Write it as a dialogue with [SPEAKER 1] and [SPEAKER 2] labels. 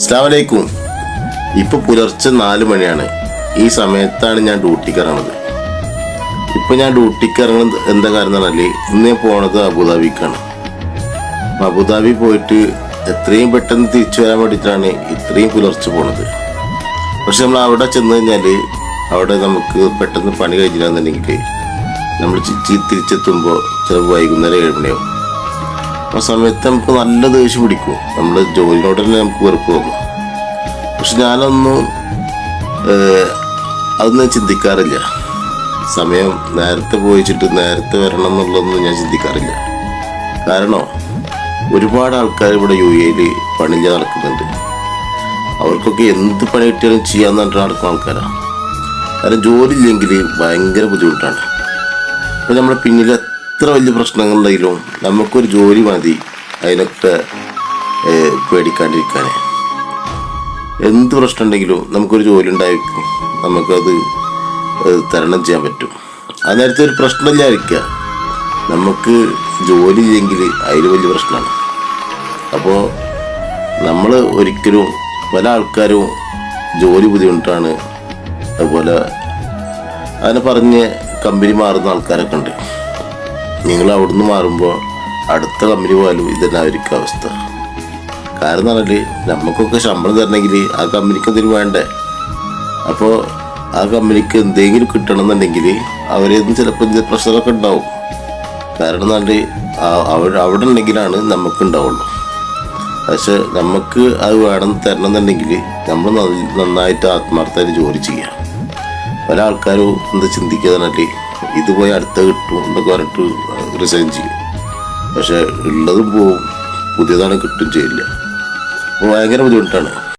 [SPEAKER 1] അസ്ലാമലൈക്കും ഇപ്പൊ പുലർച്ചെ നാല് മണിയാണ്. ഈ സമയത്താണ് ഞാൻ ഡ്യൂട്ടിക്ക് ഇറങ്ങുന്നത് ഇപ്പൊ ഞാൻ ഡ്യൂട്ടിക്ക് ഇറങ്ങുന്നത് എന്താ കാരണം പറഞ്ഞാൽ ഇന്ന് ഞാൻ പോണത് അബുദാബിക്കാണ്. അബുദാബി പോയിട്ട് എത്രയും പെട്ടെന്ന് തിരിച്ചു വരാൻ വേണ്ടിയിട്ടാണ് ഇത്രയും പുലർച്ചെ പോണത്. പക്ഷെ നമ്മൾ അവിടെ ചെന്ന് കഴിഞ്ഞാൽ അവിടെ നമുക്ക് പെട്ടെന്ന് പണി കഴിഞ്ഞില്ലാന്നുണ്ടെങ്കിൽ നമ്മൾ ചിച്ചി തിരിച്ചെത്തുമ്പോൾ ചിലപ്പോൾ വൈകുന്നേരം ഏഴ് മണിയാവും. ആ സമയത്ത് നമുക്ക് നല്ല ദേഷ്യം പിടിക്കും. നമ്മൾ ജോലിനോട് തന്നെ നമുക്ക് വെറുപ്പ് തോന്നും. പക്ഷെ ഞാനൊന്നും അതൊന്നും ചിന്തിക്കാറില്ല. സമയം നേരത്തെ പോയിച്ചിട്ട് നേരത്തെ വരണം എന്നുള്ളതൊന്നും ഞാൻ ചിന്തിക്കാറില്ല. കാരണം ഒരുപാട് ആൾക്കാർ ഇവിടെ യു എയിൽ പണിഞ്ഞ നടക്കുന്നുണ്ട്. അവർക്കൊക്കെ എന്ത് പണി കിട്ടിയാലും ചെയ്യാന്ന് പറഞ്ഞിട്ട് നടക്കുന്ന ആൾക്കാരാണ് കാരണം ജോലി ഇല്ലെങ്കിൽ ഭയങ്കര ബുദ്ധിമുട്ടാണ്. അപ്പം നമ്മുടെ പിന്നിൽ എത്ര വലിയ പ്രശ്നങ്ങളുണ്ടെങ്കിലും നമുക്കൊരു ജോലി മതി അതിനൊക്കെ പേടിക്കാണ്ടിരിക്കാനേ. എന്ത് പ്രശ്നം ഉണ്ടെങ്കിലും നമുക്കൊരു ജോലി ഉണ്ടായിരിക്കും. നമുക്കത് തരണം ചെയ്യാൻ പറ്റും. ആ നേരത്തെ ഒരു പ്രശ്നമില്ലായിരിക്കുക നമുക്ക് ജോലി ഇല്ലെങ്കിൽ അതിൽ വലിയ പ്രശ്നമാണ്. അപ്പോൾ നമ്മൾ ഒരിക്കലും പല ആൾക്കാരും ജോലി ബുദ്ധിമുട്ടാണ്. അതുപോലെ അതിനെ പറഞ്ഞ് കമ്പനി മാറുന്ന ആൾക്കാരൊക്കെ ഉണ്ട്. നിങ്ങൾ അവിടുന്ന് മാറുമ്പോൾ അടുത്ത കമ്പനി പോയാലും ഇതന്നായിരിക്കും അവസ്ഥ. കാരണം എന്ന് പറഞ്ഞാൽ നമുക്കൊക്കെ ശമ്പളം തരണമെങ്കിൽ ആ കമ്പനിക്ക് എന്തെങ്കിലും വേണ്ടേ? അപ്പോൾ ആ കമ്പനിക്ക് എന്തെങ്കിലും കിട്ടണം എന്നുണ്ടെങ്കിൽ അവരേന്ന് ചിലപ്പോൾ എന്ത് പ്രഷറൊക്കെ ഉണ്ടാവും. കാരണം എന്ന് പറഞ്ഞാൽ അവിടെ അവിടെ ഉണ്ടെങ്കിലാണ് നമുക്ക് ഉണ്ടാവുള്ളൂ. പക്ഷെ നമുക്ക് അത് വേണം തരണം എന്നുണ്ടെങ്കിൽ നമ്മൾ നന്ന- നന്നായിട്ട് ആത്മാർത്ഥമായിട്ട് ജോലി ചെയ്യാം. പല ആൾക്കാരും എന്താ ചിന്തിക്കുക പറഞ്ഞാൽ ഇത് പോയി അടുത്ത കിട്ടും എന്നൊക്കെ പറഞ്ഞിട്ട് റിസൈൻ ചെയ്യും. പക്ഷെ ഉള്ളതും പോവും. പുതിയതാണ് കിട്ടും ചെയ്യില്ല. ഭയങ്കര ബുദ്ധിമുട്ടാണ്.